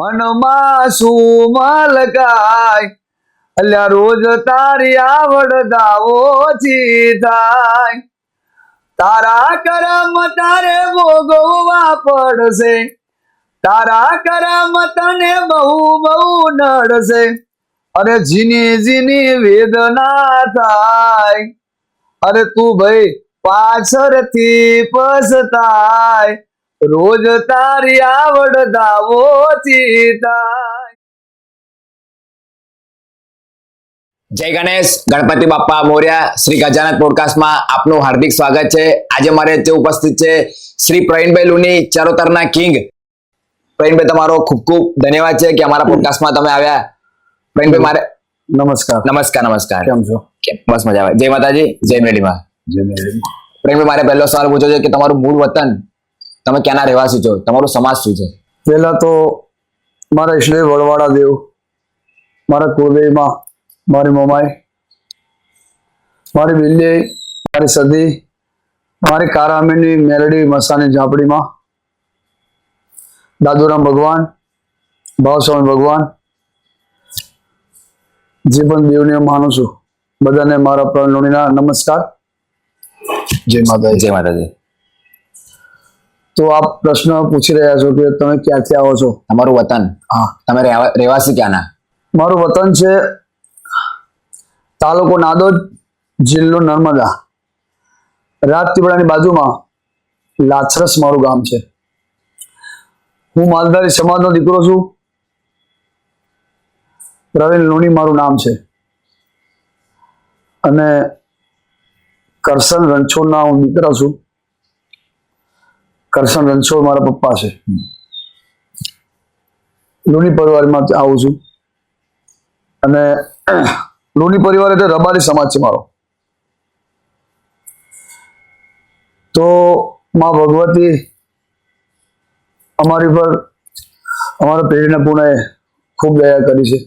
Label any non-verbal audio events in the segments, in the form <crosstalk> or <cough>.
મનમાં શું મલકાય અલ્યા રોજ તારી આવડ દાવો થાય. તારા કરમ તારે ભોગવવા પડશે. તારા કરમ તને બહુ બહુ નડશે. અરે જીની જીની વેદના થાય. અરે તું ભાઈ પાછળથી પછતાય રોજ તારી આવડ દાવો થાય જય ગણેશ ગણપતિ બાપ્પા મોર્યા શ્રી ગજાનંદ પોડકાસ્ટમાં આપનું હાર્દિક સ્વાગત છે. આજે મારે તે ઉપસ્થિત છે શ્રી પ્રવીણભાઈ લુની ચરોતરના કિંગ. પ્રવીણભાઈ તમારો ખૂબ ખૂબ ધન્યવાદ છે કે અમારા પોડકાસ્ટમાં તમે આવ્યા. પ્રવીણભાઈ મારે નમસ્કાર. નમસ્કાર નમસ્કાર. કેમ છો? કેમ? બસ મજા આવે જય માતાજી જય મેડીમાં. જય મેલડી. પ્રવીણભાઈ મારે પહેલો સવાલ પૂછ્યો છે કે તમારું મૂળ વતન તમે ક્યાંના રહેવાસી છો? તમારું સમાજ શું છે? પહેલા તો મારા ઈશ્વરી વડવાડા દેવ મારા કુળદેવમાં મારી મમાઈ મારી બિલ્લી મારી સદી મારી કારામીની મેલડી મસાની ઝાંપડીમાં દાદુરામ ભગવાન ભાવસ્વામી ભગવાન જે પણ દેવને માનું છું બધાને મારા પ્રાણ નમસ્કાર. જય માતા જય માતાજી. તો આપ પ્રશ્ન પૂછી રહ્યા છો કે તમે ક્યાંથી આવો છો? તમારું વતન. હા. તમે રહેવા- રહેવાસી ક્યાંના? મારું વતન છે તાલુકો નાદોદ જિલ્લો નર્મદા. રાજપીપળાની બાજુમાં લાછરસ મારું ગામ છે. હું માલધારી સમાજનો દીકરો છું. પ્રવીણ લોણી મારું નામ છે. અને કરસન રણછોડના હું દીકરો છું. કરશન રણછોડ મારા પપ્પા છે. લુણી પરિવારમાં આવું છું. અને લુણી પરિવાર એટલે રબારી સમાજ છે મારો. તો માં ભગવતી અમારી પર અમારા પેઢીના પુણે ખૂબ દયા કરી છે.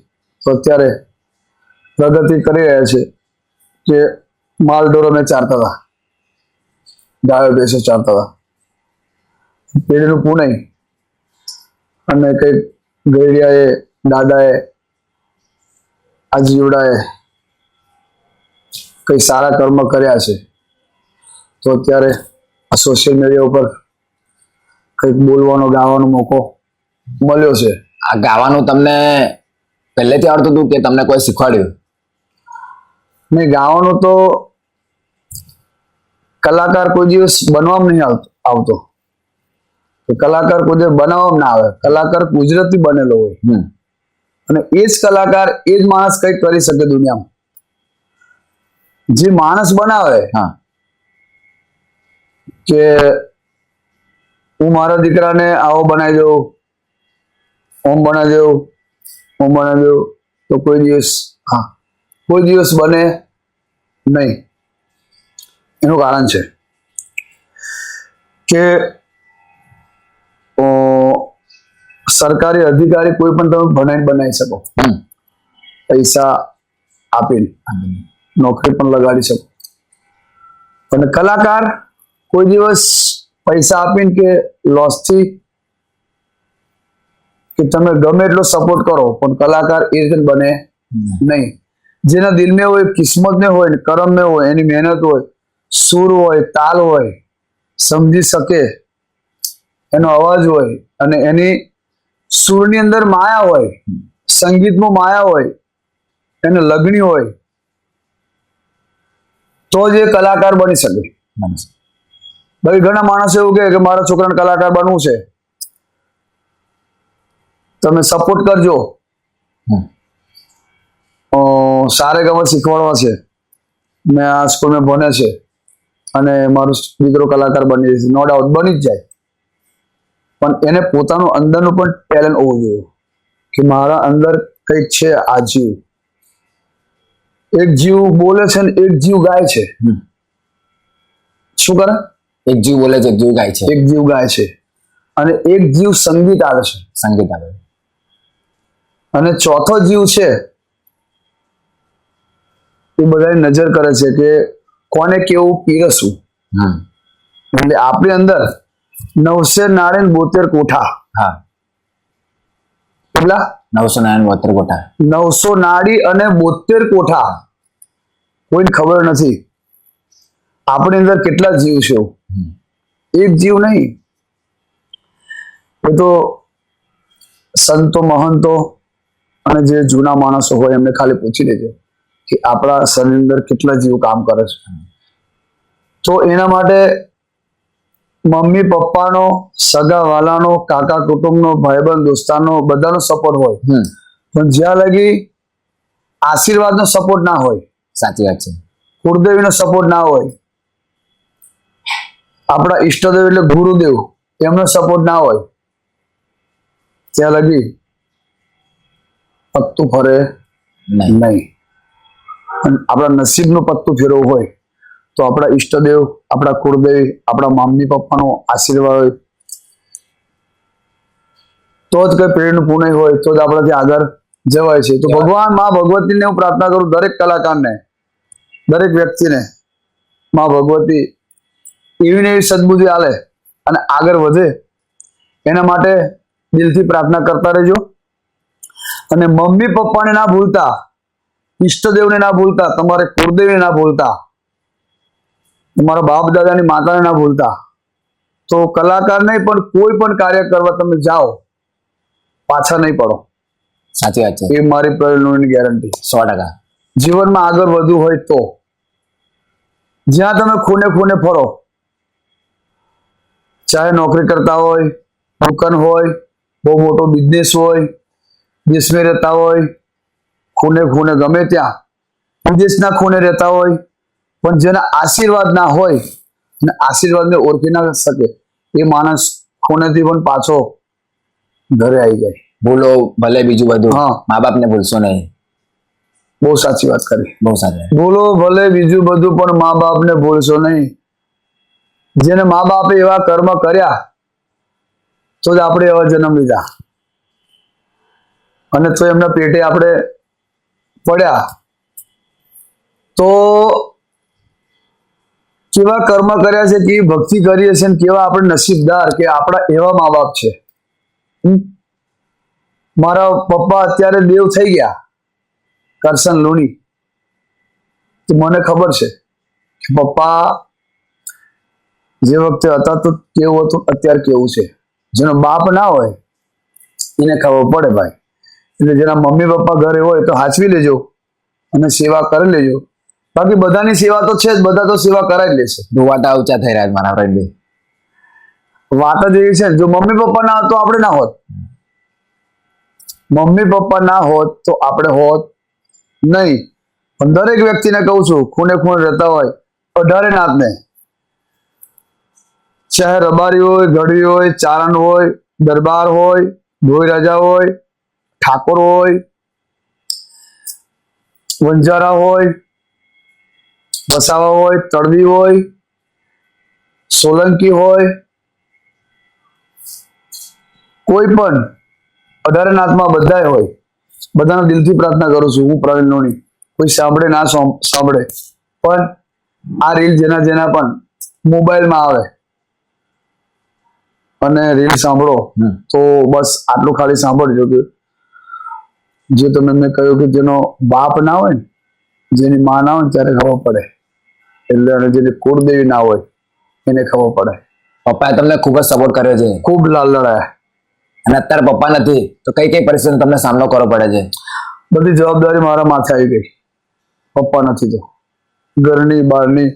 તો અત્યારે પ્રગતિ કરી રહ્યા છે કે માલ ડોરો મેં ચારતા હતા. ગાયો બેસે ચારતા હતા. પેઢીનું પુણે અને કંઈક ગેડિયાએ દાદાએ આજીવડાએ જીવડાએ કઈ સારા કર્મ કર્યા છે તો અત્યારે આ સોશિયલ મીડિયા ઉપર કંઈક બોલવાનો ગાવાનો મોકો મળ્યો છે. આ ગાવાનું તમને પહેલેથી આવડતું હતું કે તમને કોઈ શીખવાડ્યું? નહીં ગાવાનું તો કલાકાર કોઈ દિવસ બનવામાં નહીં આવતો આવતો. કલાકાર કોઈ બનાવવામાં ના આવે. કલાકાર કુદરતી બનેલો હોય. અને એ જ કલાકાર એ જ માણસ કંઈક કરી શકે દુનિયામાં. જે માણસ બનાવે હા. કે હું મારા દીકરાને આવો બનાવી દઉં ઓમ બનાવી દઉં ઓમ બનાવી દઉં તો કોઈ દિવસ હા કોઈ દિવસ બને નહીં. એનું કારણ છે કે અ, સરકારી અધિકારી કોઈ પણ તમે ભણાઈ બનાવી શકો. પૈસા આપીને નોકરી પણ લગાડી શકો. અને કલાકાર કોઈ દિવસ પૈસા આપીને કે લોસથી કે તમે ગમે એટલો સપોર્ટ કરો પણ કલાકાર એ રીતે બને નહીં. જેના દિલ में હોય કિસ્મત ને હોય ને કરમ ને હોય એની મહેનત હોય સુર હોય તાલ હોય સમજી શકે એનો અવાજ હોય અને એની સુરની અંદર માયા હોય સંગીતમાં માયા હોય એને લગ્ની હોય તો જ એ કલાકાર બની શકે. ભાઈ ઘણા માણસો એવું કહે કે મારા છોકરાને કલાકાર બનવું છે. તમે સપોર્ટ કરજો. સારે ગમત શીખવાડવા છે. મેં આ સ્કૂલમાં ભણે છે. અને મારો દીકરો કલાકાર બની જશે નો ડાઉટ બની જ જાય. પણ એને પોતાનું અંદરનું પણ ટેલેન્ટ હોવું જોઈએ. કે મારા અંદર કંઈક છે આ જીવ એક જીવ બોલે છે ને એક જીવ ગાય છે. શું કરે? એક જીવ બોલે છે એક જીવ ગાય છે. એક જીવ ગાય છે. અને એક જીવ સંગીત આવે છે. સંગીત આવે. અને ચોથો જીવ છે એ બધાની નજર કરે છે કે કોને કેવું પીરસવું. એટલે આપણી અંદર નવસેર નારાયણ બોતેર કોઠા હા કેટલા નવસો નારાયણ બોતેર કોઠા નવસો નાડી અને બોતેર કોઠા કોઈને ખબર નથી આપણી અંદર કેટલા જીવ છે એક જીવ નહીં એ તો સંતો મહંતો અને જે જૂના માણસો હોય એમને ખાલી પૂછી લેજો કે આપણા શરીર અંદર કેટલા જીવ કામ કરે છે તો એના માટે મમ્મી પપ્પાનો સગા વાલાનો કાકા કુટુંબનો ભાઈબંધ દોસ્તાનો બધાનો સપોર્ટ હોય. પણ જ્યાં લગી આશીર્વાદનો સપોર્ટ ના હોય સાચી વાત છે. કુળદેવીનો સપોર્ટ ના હોય આપણા ઈષ્ટદેવ એટલે ગુરુદેવ એમનો સપોર્ટ ના હોય ત્યાં લગી પત્તું ફરે નહીં. નહીં. અને આપણા નસીબનું પત્તું ફેરવવું હોય. તો આપણા ઈષ્ટદેવ, આપણા કુળદેવ, આપણા મમ્મી પપ્પાનો આશીર્વાદ હોય. તો જ કઈ પ્રેરણું પૂર્ણ હોય, તો જ આપણાથી આગળ જવાય છે. તો ભગવાનમાં ભગવતીને હું પ્રાર્થના કરું, દરેક કલાકારને, દરેક વ્યક્તિને, માં ભગવતી એવી ને એવી સદબુદ્ધિ આલે અને આગળ વધે, એના માટે દિલથી પ્રાર્થના કરતા રહેજો. અને મમ્મી પપ્પાને ના ભૂલતા, ઈષ્ટદેવને ના ભૂલતા, તમારે કુળદેવને ના ભૂલતા તમારા બાપ દાદાની માતાને ના ભૂલતા. તો કલાકાર નહીં પણ કોઈ પણ કાર્ય કરવા તમે જાઓ પાછા નહીં પડો. સાચી વાત છે. એ મારી પ્રેરણાની ગેરંટી સો ટકા. જીવનમાં આગળ વધવું હોય તો. જ્યાં તમે ખૂને ખૂને ફરો ચાહે નોકરી કરતા હોય દુકાન હોય બહુ મોટો બિઝનેસ હોય દેશમાં રહેતા હોય ખૂને ખૂને ગમે ત્યાં વિદેશના ખૂને રહેતા હોય પણ જેના આશીર્વાદ ના હોય અને આશીર્વાદને ઓળખી ના શકે એ માણસ ખૂણેથી પણ પાછો ઘરે આવી જાય. ભૂલો ભલે બીજું બધું. હા. મા બાપને ભૂલશો નહીં. બહુ સાચી વાત કરી. બહુ સાચી ભૂલો ભલે બીજું બધું પણ મા બાપને ભૂલશો નહીં. જેને મા બાપે એવા કર્મ કર્યા તો જ આપણે એવા જન્મ લીધા. અને તો એમના પેટે આપણે પડ્યા. તો કેવા કર્મ કર્યા છે, કેવી ભક્તિ કરીએ છે ને કેવા આપણે નસીબદાર કે આપણા એવા મા બાપ છે? મારા પપ્પા અત્યારે દેવ થઈ ગયા, કરશન લુણી. તો મને ખબર છે પપ્પા જે વખતે હતા તો કેવું હતું, અત્યારે કેવું છે. જેનો બાપ ના હોય, એને ખબર પડે ભાઈ. એટલે જેના મમ્મી પપ્પા ઘરે હોય તો હાચવી લેજો અને સેવા કરી લેજો. બાકી બધાની સેવા તો છે જ બધા તો સેવા કરાવી જ લેશે. રૂવાટા ઊંચા થઈ રહ્યા મારા ફ્રેન્ડ વાત જ એવી છે જો મમ્મી પપ્પા ના હોત તો આપણે ના હોત. મમ્મી પપ્પા ના હોત તો આપણે હોત નહીં. પણ દરેક વ્યક્તિને કહું છું ખૂણે ખૂણે રહેતા હોય અઢારે નાથને ચાહે રબારી હોય ઘડી હોય ચારણ હોય દરબાર હોય ધોઈ રાજા હોય ઠાકોર હોય વંજારા હોય વસાવા હોય તળવી હોય સોલંકી હોય કોઈ પણ અઢારે નાથમાં બધાય હોય બધાના દિલથી પ્રાર્થના કરું છું હું પ્રવીણ લોણી. કોઈ સાંભળે ના સાંભળે. પણ આ રીલ જેના જેના પણ મોબાઈલમાં આવે અને રીલ સાંભળો. તો બસ આટલું ખાલી સાંભળજો કે જે તમે મેં કહ્યું કે જેનો બાપ ના હોય ને જેની માં ના હોય ને ત્યારે ખબર પડે. એટલે જેની કુળદેવી ના હોય એને ખબર પડે. પપ્પાએ તમને ખૂબ જ સપોર્ટ કર્યો છે. ખૂબ લાલ લડાયા અને અત્યારે પપ્પા નથી તો કઈ કઈ પરિસ્થિતિનો તમને સામનો કરવો પડે છે? બધી જવાબદારી મારા માથે આવી ગઈ. પપ્પા નથી તો. ઘરની બહારની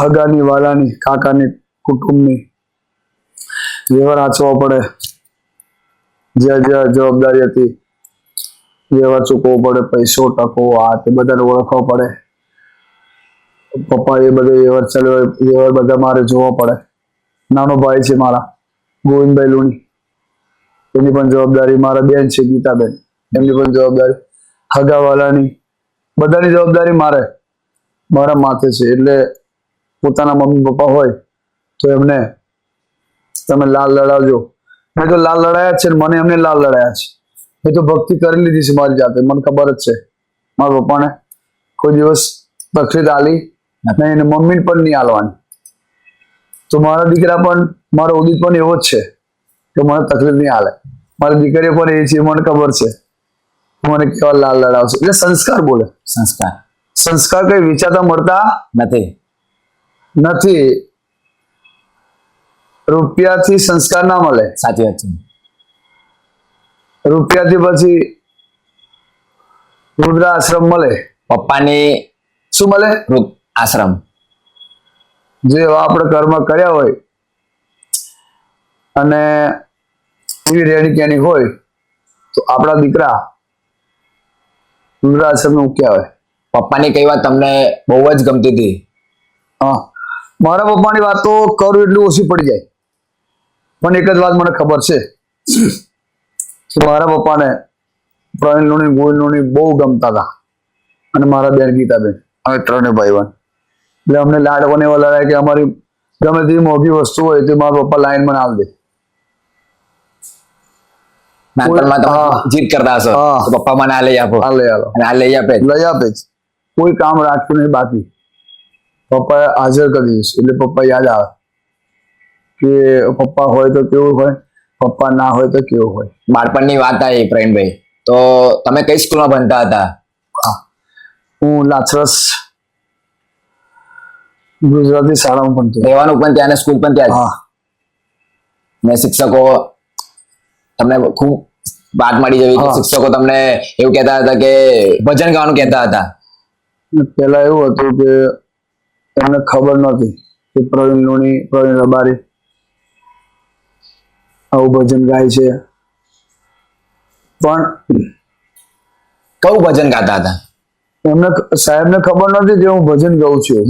હગાની વાલાની કાકાની કુટુંબની વ્યવહાર આચવો પડે. જ્યાં જ્યાં જવાબદારી હતી વ્યવહાર ચૂકવવો પડે પૈસો ટકો આ તે બધાને ઓળખવો પડે. પપ્પા એ બધો વ્યવહાર ચાલ્યો વ્યવહાર બધા મારે જોવા પડે. નાનો ભાઈ છે મારા, ગોવિંદભાઈ લુણી. એની પણ જવાબદારી મારા બેન છે, ગીતાબેન. એમની પણ જવાબદારી હગાવાલાની. બધાની જવાબદારી મારે, મારા માથે છે. એટલે પોતાના મમ્મી પપ્પા હોય, તો એમને તમે લાલ લડાવજો. મેં તો લાલ લડાયા છે મને એમને લાલ લડાયા છે. મેં તો ભક્તિ કરી લીધી છે મારી જાતે. મને ખબર જ છે. મારા પપ્પાને કોઈ દિવસ તકલીફ આલી એને મમ્મી પણ નહીં હાલવાની તો મારા દીકરા પણ મારો ઉદિત પણ એવો જ છે કે મને તકલીફ નહીં હાલે મારી દીકરીઓ પણ એ છે મને ખબર છે. મને કેવા લાલ લડાવશે. એટલે સંસ્કાર બોલે. સંસ્કાર. સંસ્કાર કઈ વિચારતા મળતા નથી. નથી. રૂપિયાથી સંસ્કાર ના મળે. સાચી વાત છે. રૂપિયાથી પછી રુદ્રાશ્રમ મળે. પપ્પાની શું મળે? આશ્રમ. જે આપણે કર્મ કર્યા હોય અને એવી રેણી કેની હોય તો આપણા દીકરા રુદ્રાશ્રમ મૂક્યા હોય? પપ્પાની કઈ વાત તમને બહુ જ ગમતી હતી? હા. મારા પપ્પાની વાત તો કરું એટલું ઓછી પડી જાય. પણ એક જ વાત મને ખબર છે કે મારા પપ્પાને પ્રવીણ લુણી ગોવિંદ લુણી બહુ ગમતા હતા. અને મારા બેન ગીતાબેન. અમે ત્રણે ભાઈ બહેન એટલે અમને લાડકોને એવા લડાય કે અમારી ગમે તેવી મોંઘી વસ્તુ હોય તો મારા પપ્પા લાઈનમાં આલ દે. જીદ કરતા હશો. પપ્પા મને આ લઈ આપો. આ લઈ આલો આ લઈ આપે. લઈ આપે જ. કોઈ કામ રાખ્યું નહીં બાકી. પપ્પા હાજર કરી દઈશ એટલે પપ્પા યાદ આવે. કે પપ્પા હોય તો કેવું હોય પપ્પા ના હોય તો કેવું હોય. બાળપણની વાત આવી પ્રેમભાઈ તો તમે કઈ સ્કૂલમાં ભણતા હતા? હું લાચરસ ગુજરાતી શાળામાં પણ રહેવાનું પણ ત્યાં સ્કૂલ પણ ત્યાં ને શિક્ષકો તમને ખૂબ વાત મળી જવી કે શિક્ષકો તમને એવું કહેતા હતા કે ભજન ગાવાનું કહેતા હતા? પેલા એવું હતું કે એમને ખબર નહોતી કે પ્રવીણ લોણી પ્રવીણ રબારી આવું ભજન ગાય છે. પણ કયું ભજન ગાતા હતા? એમને સાહેબને ખબર નહોતી કે હું ભજન ગાઉં છું.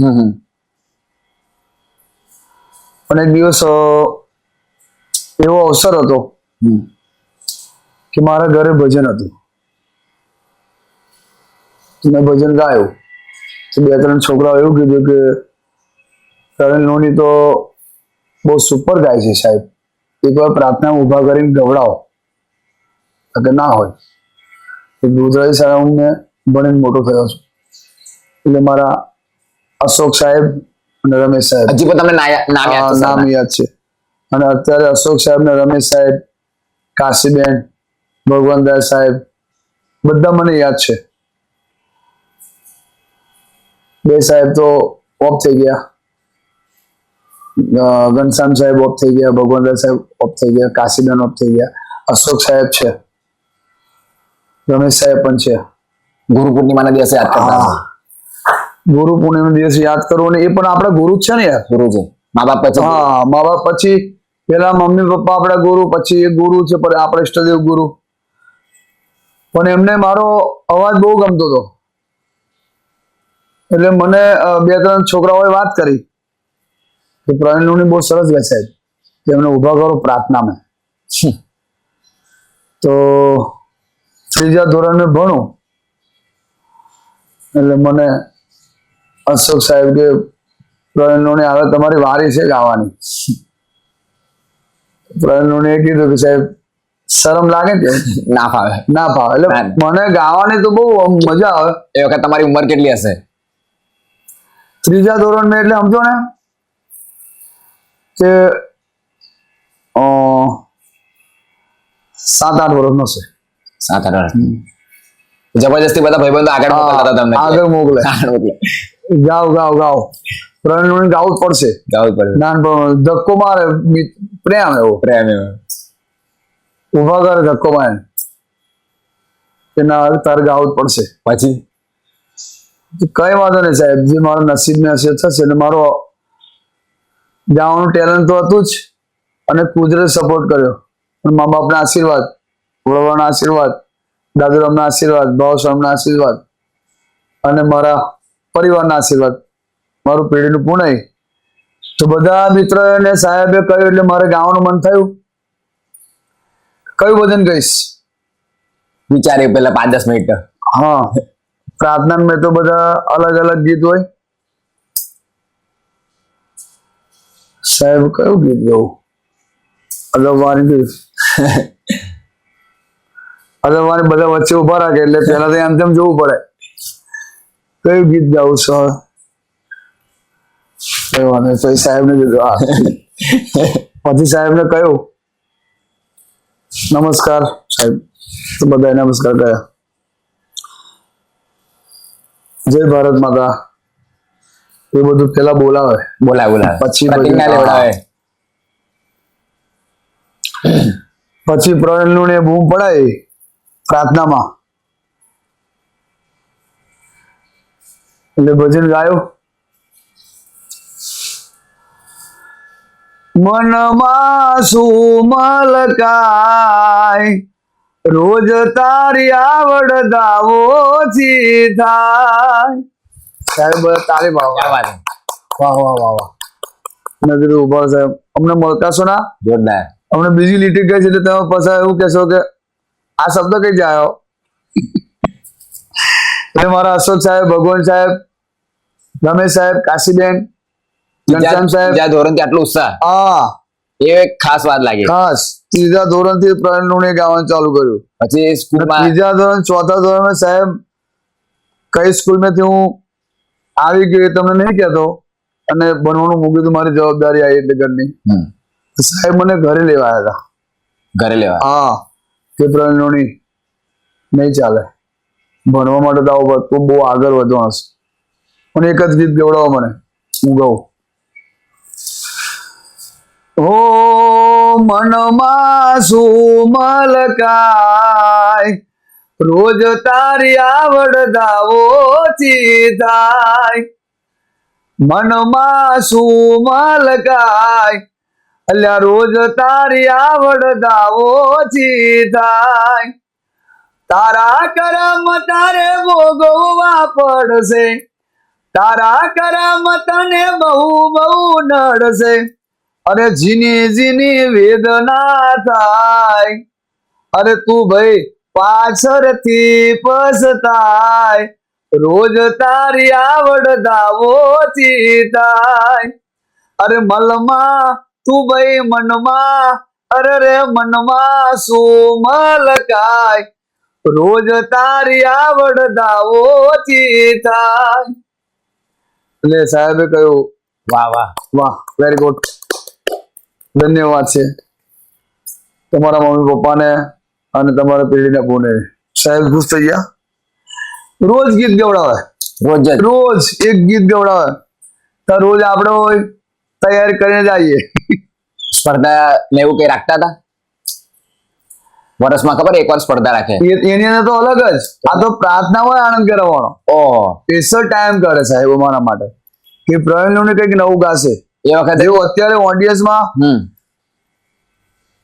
એક દિવસ એવો અવસર હતો કે મારા ઘરે ભજન હતું. મેં ભજન ગાયું. તો બે ત્રણ છોકરાઓ એવું કીધું કે પ્રવીણ લોની તો બહુ સુપર ગાય છે સાહેબ. એકવાર પ્રાર્થના ઊભા કરીને ગવડાવો. કે ના હોય ગુજરાતી શાળા મેં ભણીને મોટો થયો છું. એટલે મારા અશોક સાહેબ અને રમેશ સાહેબ. હજી પણ તમને નામ યાદ નામ યાદ છે. અને અત્યારે અશોક સાહેબ ને રમેશ સાહેબ કાશીબેન ભગવાનદાસ સાહેબ બધા મને યાદ છે. બે સાહેબ તો ઓફ થઈ ગયા. ઘનશ્યામ સાહેબ ઓફ થઈ ગયા ભગવાનદાસ સાહેબ ઓફ થઈ ગયા કાશીબેન ઓફ થઈ ગયા. અશોક સાહેબ છે. રમેશ સાહેબ પણ છે. ગુરુ પૂર્ણિમાના દિવસે યાદ કરતા. ગુરુ પૂર્ણિમા દિવસ યાદ કરવો ને એ પણ આપણા ગુરુ છે ને યાર. છે. મા બાપ પછી? હા મા બાપ પછી પેલા મમ્મી પપ્પા આપણા ગુરુ પછી એ ગુરુ છે પણ આપણે ઇષ્ટદેવ ગુરુ. પણ એમને મારો અવાજ બહુ ગમતો હતો. એટલે મને બે ત્રણ છોકરાઓએ વાત કરી. કે પ્રવીણ લુણી બહુ સરસ ગાય સાહેબ કે એમને ઊભા કરો પ્રાર્થનામાં. તો ત્રીજા ધોરણે ભણું. એટલે મને અશોક સાહેબ કે પ્રવીણ હવે તમારી વારી છે ગાવાની પ્રવીણ એ કીધું કે સાહેબ શરમ લાગે કે <laughs> ના ફાવે. ના ફાવે. એટલે મને ગાવાની તો બહુ મજા આવે. એ વખત તમારી ઉંમર કેટલી હશે? ત્રીજા ધોરણ મેં એટલે સમજો ને કે સાત આઠ વર્ષનો છે. સાત આઠ વર્ષ. જબરજસ્તી બધા ભાઈબંધો આગળ મોકલતા હતા તમને. આગળ મોકલે. <laughs> આગળ મોકલે. ગાવ ગાવ ગાવ. પ્રવીણ લુણી ગાવું જ પડશે. ગાવું પડે. નાનપણ ધક્કો મારે પ્રેમ એવો. પ્રેમ એવો. ઊભા કરે ધક્કો મારે. કે ના તારે ગાવું જ પડશે. પછી? કઈ વાંધો નહીં સાહેબ. જે મારા નસીબને હશે થશે. ને મારો ગાવાનું ટેલેન્ટ તો હતું જ. અને કુદરત સપોર્ટ કર્યો. પણ મા બાપના આશીર્વાદ વડવાના આશીર્વાદ. દાદુરામના આશીર્વાદ ભાવસ્વામના આશીર્વાદ અને મારા પરિવારના આશીર્વાદ. મારું પેઢીનું પુણ્ય તો બધા મિત્રોને સાહેબે કહ્યું એટલે મારે ગાવાનું મન થયું. કયું ભજન કહીશ વિચાર્યું પેલા પાંચ દસ મિનિટ. હા. પ્રાર્થના મેં તો બધા અલગ અલગ ગીત હોય. સાહેબ કયું ગીત ગાવું? અદબવાની ગીત <laughs> અદબવાની બધા વચ્ચે ઊભા રાખે એટલે પેલા તો એમ તેમ જોવું પડે. કયું ગીત ગાવું છો? વાંધો પછી સાહેબ ને કીધું હા. પછી સાહેબ ને કહ્યું નમસ્કાર સાહેબ. તો બધાએ નમસ્કાર કર્યા. જય ભારત માતા. એ બધું પેલા બોલાવે. બોલાય બોલાય. પછી લેવડાવે. પછી પ્રણનું ને બૂમ પડાય પ્રાર્થનામાં. એટલે ભજન ગાયો. મનમાં સુમલકાય રોજ તારી આવડ દાવો થાય. સાહેબ તારી વાહ છે? વાહ વાહ વાહ વાહ. મેં કીધું ઊભા સાહેબ. અમને મળકાશો ના? જોરદાર. અમને બીજી લીટી ગઈ છે એટલે તમે પાછા એવું કહેશો કે આ શબ્દ કઈ જાયો એટલે મારા અશોક સાહેબ ભગવાન સાહેબ રમેશ સાહેબ કાશીબેન ઘનશ્યામ સાહેબ. જ્યાં ધોરણથી આટલો ઉત્સાહ? હા. એ એક ખાસ વાત લાગી. ખાસ. ત્રીજા ધોરણથી પ્રણનું ગાવાનું ચાલુ કર્યું. પછી સ્કૂલમાં ત્રીજા ધોરણ ચોથા ધોરણ સાહેબ કઈ સ્કૂલમાંથી હું આવી ગયો તમને નહીં કહેતો અને બનવાનું મૂક્યું હતું મારી જવાબદારી આવી એટલે ઘરની. સાહેબ મને ઘરે લેવા આવ્યા હતા. ઘરે લેવા? હા. તે પ્રણોની નહીં ચાલે. ભણવા માટે તો આવું તો બહુ આગળ વધવાનું છે પણ એક જ ગીત ગવડાવો મને. હું ગઉં. ઓ મનમાં સુમલકાય રોજ તારી આવડ દાવો ચીધાય મનમાં સુમલકાય અલ્યા, રોજ તારી આવડ દાવો થાય તારા કરમ તારે ભોગવવા પડશે. તારા કરમ તને બહુ બહુ નડશે. અરે જીની જીની વેદના થાય. અરે, તું ભાઈ પાછળથી પસતાય. રોજ તારી આવડ દાવો થાય અરે, મલમાં તું ભાઈ મનમાં અરે રે મનમાં સુમલકાય રોજ તારી આવડ દાવો થાય. એટલે સાહેબે કહ્યું વાહ વાહ. વાહ વેરી ગુડ ધન્યવાદ છે. તમારા મમ્મી પપ્પાને અને તમારા પેઢીને પુણે સાહેબ ખુશ થઈ ગયા? રોજ ગીત ગવડાવે. રોજ રોજ એક ગીત ગવડાવે. તો રોજ આપણે હોય તૈયારી કરીને જઈએ. સ્પર્ધા ને એવું કઈ રાખતા હતા? વર્ષમાં ખબર એક વાર સ્પર્ધા રાખે. એની અંદર તો અલગ જ. આ તો પ્રાર્થના હોય આનંદ કરવાનો ઓહો સ્પેશિયલ ટાઈમ કરે સાહેબ અમારા માટે. કે પ્રવીણ લોને કંઈક નવું ગાશે. એ વખત એવું અત્યારે ઓડિયન્સમાં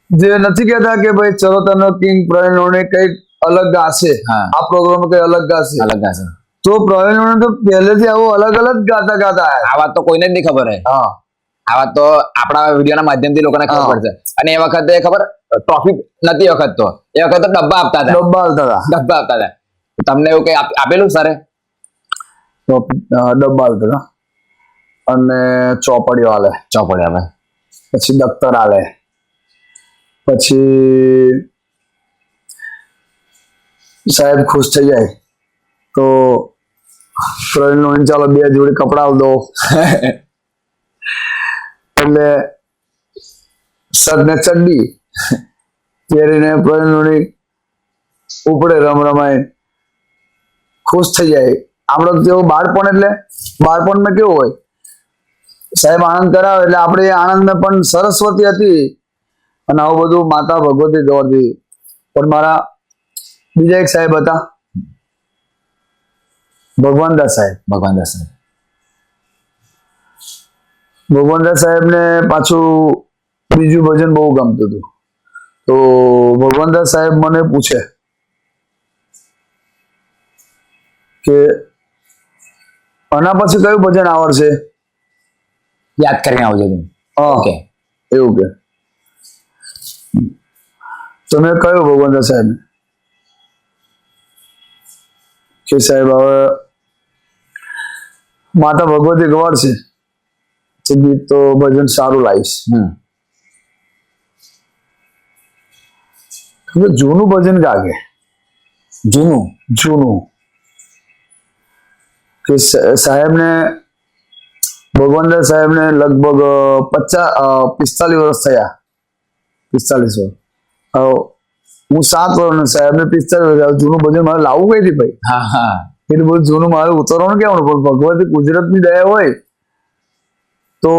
જે નથી કહેતા કે ભાઈ ચલો તનો કિંગ પ્રવીણ ને કંઈક અલગ ગાશે. આ પ્રોગ્રામ કઈ અલગ ગાશે. અલગ હશે તો પ્રવીણ તો પહેલેથી આવું અલગ અલગ ગાતા ગાતા આ વાત તો કોઈને જ નહીં ખબર હે. હા. આ વાત તો આપણા વિડીયોના માધ્યમથી લોકોને ખબર. પડશે. અને એ વખતે ખબર ટ્રોફી નથી વખત તો. એ વખત તો ડબ્બા આપતા હતા. ડબ્બા આપતા હતા. ડબ્બા આપતા હતા. તમને એવું કઈ આપેલું સરે ડબ્બા આપતા હતા. અને ચોપડીઓ હાલે ચોપડી આવે પછી દફતર આલે. પછી સાહેબ ખુશ થઈ જાય. તો પ્રવીણ ચાલો બે જોડી કપડા આલ દો. <laughs> એટલે સદને ચડ્ડી પહેરીને નું ઉપડે રમ રમાય ખુશ થઈ જાય. આપણે તેવું બાળપણ એટલે? બાળપણમાં કેવું હોય? સાહેબ આનંદ કરાવે એટલે આપણે એ આનંદમાં પણ સરસ્વતી હતી. અને આવું બધું માતા ભગવતી ગૌરતી પણ મારા બીજા એક સાહેબ હતા. ભગવાનદાસ સાહેબ. ભગવાન દર્શન ભગવાનદાસ સાહેબને પાછું બીજું ભજન બહુ ગમતું હતું. તો ભગવાનદાસ સાહેબ મને પૂછે કે આના પછી કયું ભજન આવડશે? યાદ કરીને આવજો ઓકે. એવું કે. તમે કયો ભગવાનદાસ સાહેબ કે સાહેબ હવે માતા ભગવતી ગવાડશે તો ગીત તો ભજન સારું લાવીશ જૂનું ભજન ગાગે. જૂનું? જૂનું. કે સાહેબ ને ભગવાનદાસ સાહેબ ને લગભગ પચાસ પિસ્તાલીસ વર્ષ થયા. પિસ્તાલીસ વર્ષ. હું સાત વર્ષ સાહેબ ને પિસ્તાલીસ વર્ષ જૂનું ભજન મારે લાવવું કઈથી ભાઈ? હા હા. એટલું બધું જૂનું મારે ઉતરવાનું કેવાનું પણ ભગવતી ગુજરાતની દયા હોય તો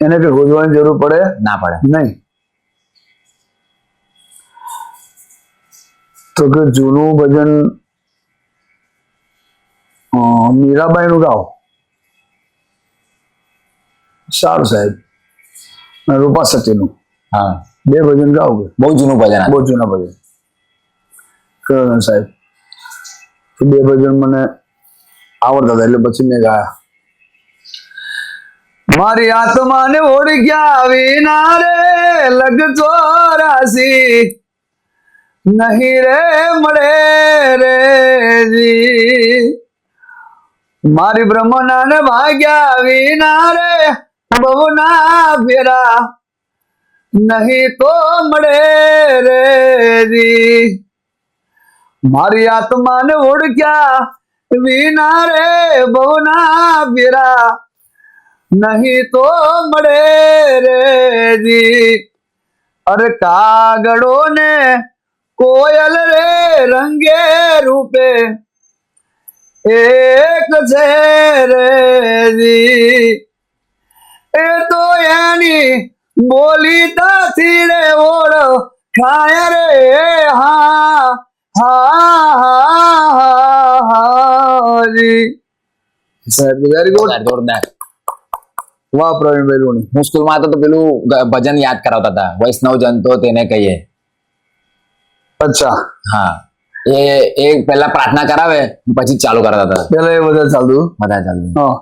એને કઈ ગોજવાની જરૂર પડે? ના પડે. નહીં. તો કે જૂનું ભજન અ, મીરાબાઈનું ગાઓ. સારું સાહેબ. રૂપા સતીનું. હા. બે ભજન ગાઓ બહુ જૂનું ભજન બહુ જૂના ભજન. કયો સાહેબ? બે ભજન મને આવડતા હતા એટલે પછી મેં ગાયા. મારી આત્માને ઓળખ્યા વિના રે લગ ચોરાસી. નહીં રે મળે રે મારી બ્રહ્મનાને ભાગ્યા વિના રે બહુના ફેરા. નહીં તો મળે રે મારી આત્માને ઓળખ્યા વિના રે બહુના ફેરા. નહીં તો મળે રે જી. અરે કાગડો ને કોયલ રે રંગે રૂપે. એક છે રે જી. એ તો એની બોલી તાથી રે ઓળ ખાય રે. હા હા હા હા જી. સર વેરી ગુડ જોરદાર. વાહ પ્રવીણભાઈ લોણી. હું સ્કૂલમાં હતો તો પેલું ભજન યાદ કરાવતા હતા. વૈષ્ણવ જન તો તેને કહીએ. અચ્છા. હા. એ એ પહેલા પ્રાર્થના કરાવે પછી ચાલુ કરાવતા હતા. પેલા એ બધા ચાલતું બધા ચાલુ. હા.